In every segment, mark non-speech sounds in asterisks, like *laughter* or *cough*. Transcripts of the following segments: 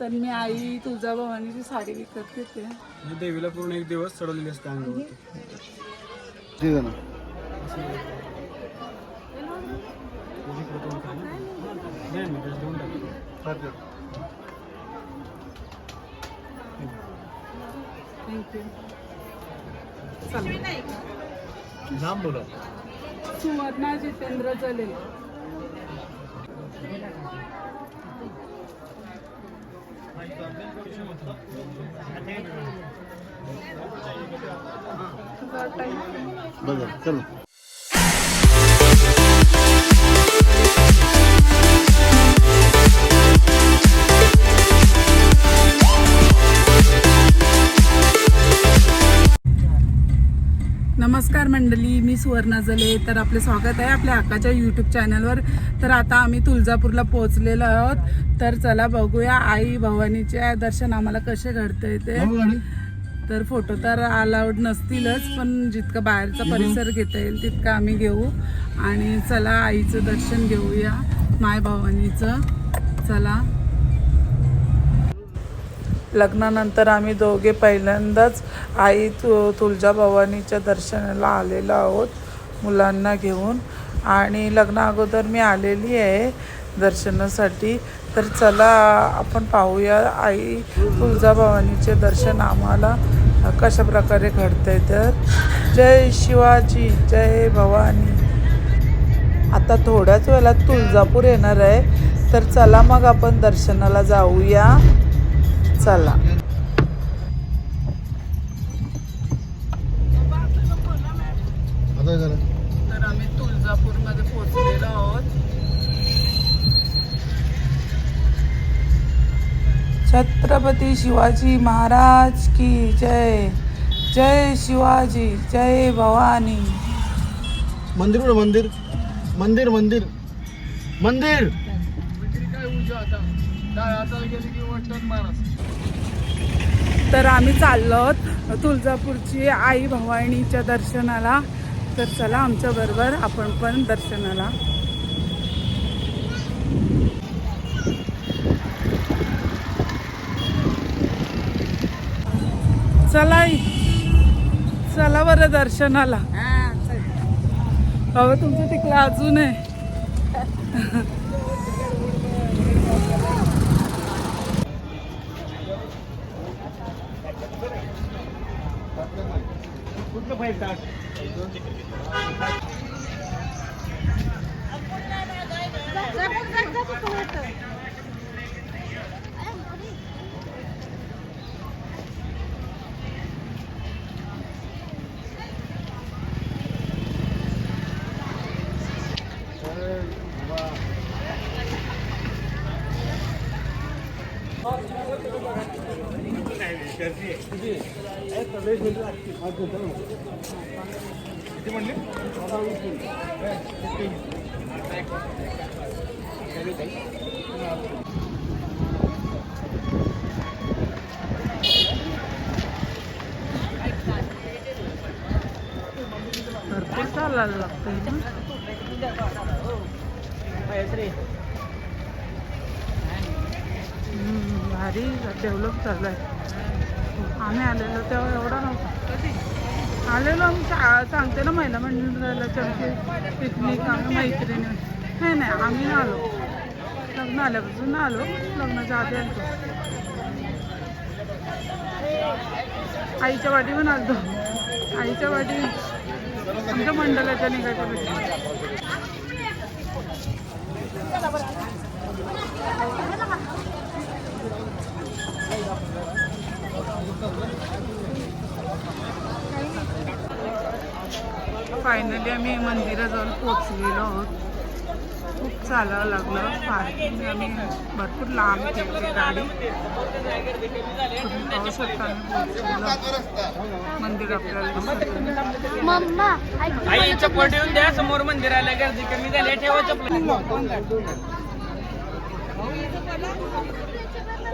तर मी आई तुळजा भवानीची साडी विकत घेते. देवीला पूर्ण एक दिवस चढवलेली असते टाक. थँक्यू चला लांब बोला सुवर्णा जितेंद्र जले तुझा time. बघा चलो. मंडळी मी सुवर्णा जले तर आपले स्वागत आहे आपल्या हक्काच्या यूट्यूब चॅनलवर तर आता आम्ही तुळजापूरला पोहोचलेलो आहोत. तर चला बघूया आई भवानीचे दर्शन आम्हाला कसे घडते ते. तर फोटो तर अलाउड नसतीलच पण जितकं बाहेरचा परिसर घेता येईल तितकं आम्ही घेऊ. आणि चला आईचं दर्शन घेऊया माय भवानीचं. चला. लग्नानंतर आम्ही दोघे पहिल्यांदाच आई तु तुळजाभवानीच्या दर्शनाला आलेलो आहोत मुलांना घेऊन. आणि लग्ना अगोदर मी आलेली आहे दर्शनासाठी. तर चला आपण पाहूया आई तुळजाभवानीचे दर्शन आम्हाला कशा प्रकारे घडतंय तर. जय शिवाजी जय भवानी. आता थोड्याच वेळात तुळजापूर येणार आहे. तर चला मग आपण दर्शनाला जाऊया. चला. आता झालं? तर आम्ही तुळजापूरमध्ये पोहोचलेलो आहोत. छत्रपती शिवाजी महाराज की जय. जय शिवाजी जय भवानी. मंदिर कुठं? मंदिर. मंदिर मंदिर. मंदिर! तर आम्ही चाललो आहोत तुळजापूरची आई भवानीच्या दर्शनाला. तर चला आमच्या बरोबर आपण पण दर्शनाला. चला. चला बरं दर्शनाला. बाबा तुमचं तिकडे अजून आहे. *laughs* कुठलं फाईव्ह स्टार दोन भरपूर चालायला लागतंय भारी डेव्हलप चालू आहे आम्ही आलेलो तेव्हा एवढा नव्हता. आलेलो आम्ही सांगते ना महिला मंडळाला चमचे पिकनिक आम्ही मैत्रिणी. नाही नाही आम्ही आलो. लग्न आल्यापासून आलो. लग्नाच्या आधी आलो आईच्या वाटी पण आलतो. आईच्या वाटी. आमच्या मंडळाच्या निघायच्या भेटी फायनली आम्ही मंदिराजवळ पोचलेलो आहोत. खूप चालावं लागलं. पार्किंग आम्ही भरपूर लांब केली गाडी. पाहू शकता आम्ही पोहोचलेलो. मंदिर आपल्याला द्या. समोर मंदिराला गर्दी कमी झाली. ठेवा चप्पल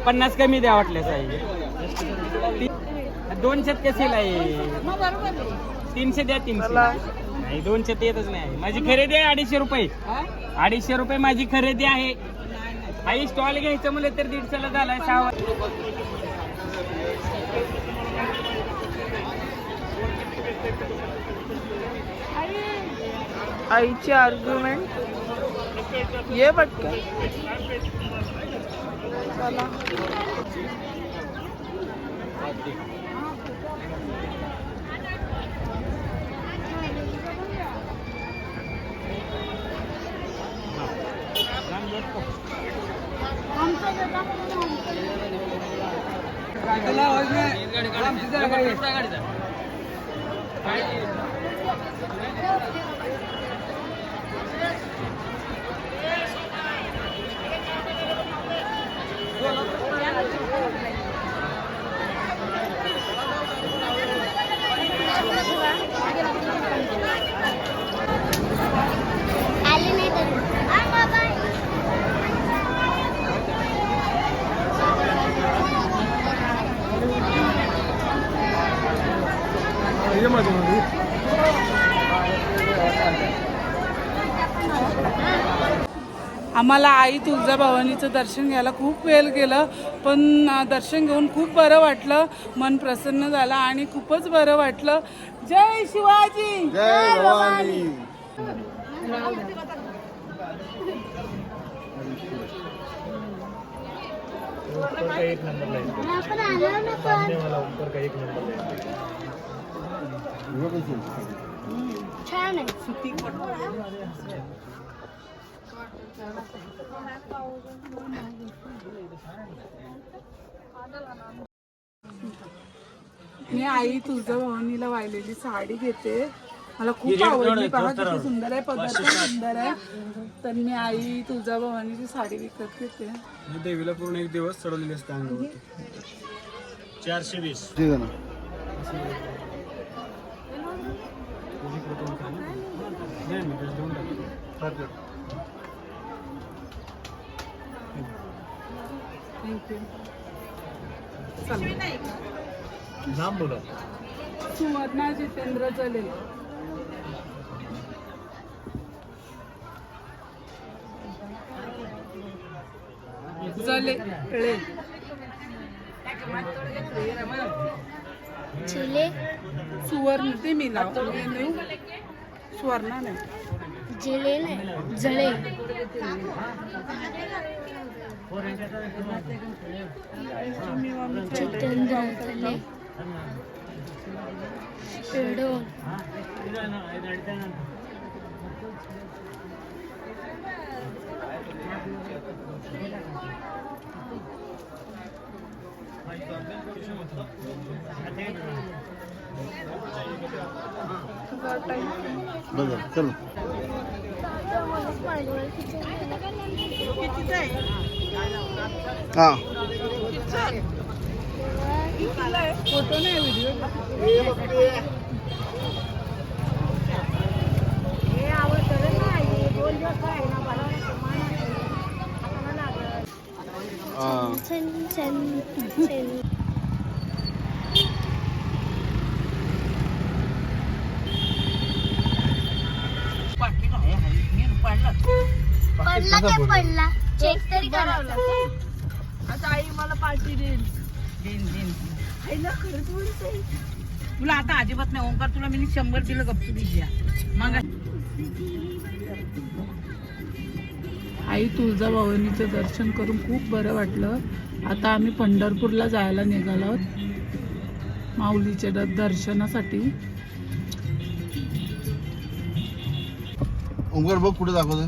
पन्नास कमी द्या वाटल्यास आई दोनशेत कशी आहे तीनशे द्या तीनशे. नाही दोनशेत येतच नाही माझी खरेदी आहे अडीचशे रुपये. अडीचशे रुपये माझी खरेदी आहे. आई स्टॉल घ्यायचं म्हणलं तर दीडशेला झालाय सहा आईची आर्ग्युमेंट ये पटकन. चला. आम्हाला आई तुळजाभवानीचं दर्शन घ्यायला खूप वेळ गेलं पण दर्शन घेऊन खूप बरं वाटलं. मन प्रसन्न झालं आणि खूपच बरं वाटलं. जय शिवाजी! जय भवानी! एक छान आहे. मी आई तुळजाभवानीला वाहिलेली साडी घेते. मला खूप आवडली पहा किती सुंदर आहे पदार्थ सुंदर आहे. तर मी आई तुळजाभवानीची साडी विकत घेते. देवीला पूर्ण एक दिवस चढवलेली असते अंगावरती चारशे वीस. ठीक आहे ना तुझी कृपा होती ना? नाही मी त्याला देऊन टाकतो थँक्यू चला नाम बोला. सुवर्णा जितेंद्र जले. जले. जिले. सुवर्ण ते मी लिहू. सुवर्णा नाही. जिले नाही. जळे जितेंद्र जले पेडोल बघा चलो हा. फोटो नाही व्हिडिओ हा छन छन छन पडला काय पडला. चेक तरी आता आई मला पार्टी देईल. आईला खरंच बोलते तुला आता अजिबात नाही. ओंकार तुला मी शंभर दिलं गप्पू द्या मग. आई तुळजाभवानीचं दर्शन करून खूप बरं वाटलं. आता आम्ही पंढरपूरला जायला निघालो आहोत. माऊलीच्या दर्शनासाठी. ओंकार बघ कुठे दाखवतोय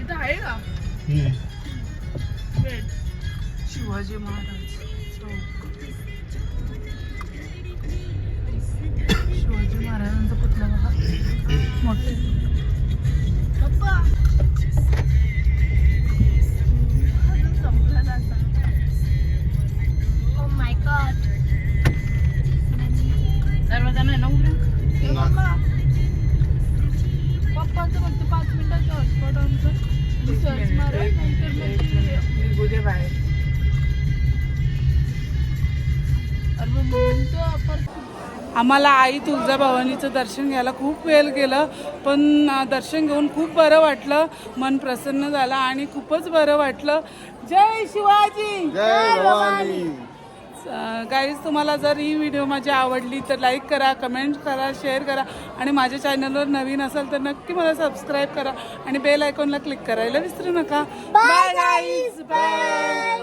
इथं आहे का शिवाजी महाराज चौक. शिवाजी महाराजांचा पुतळा बघा मोठे आम्हाला आई तुळजाभवानीचं दर्शन घ्यायला खूप वेळ गेलं पण दर्शन घेऊन खूप बरं वाटलं. मन प्रसन्न झालं आणि खूपच बरं वाटलं. जय शिवाजी! जय भवानी! गाईज तुम्हाला जर ही व्हिडिओ माझी आवडली तर लाईक करा कमेंट करा शेअर करा आणि माझ्या चॅनलवर नवीन असाल तर नक्की मला सबस्क्राईब करा आणि बेल आयकॉनला क्लिक करायला विसरू नका. Bye guys bye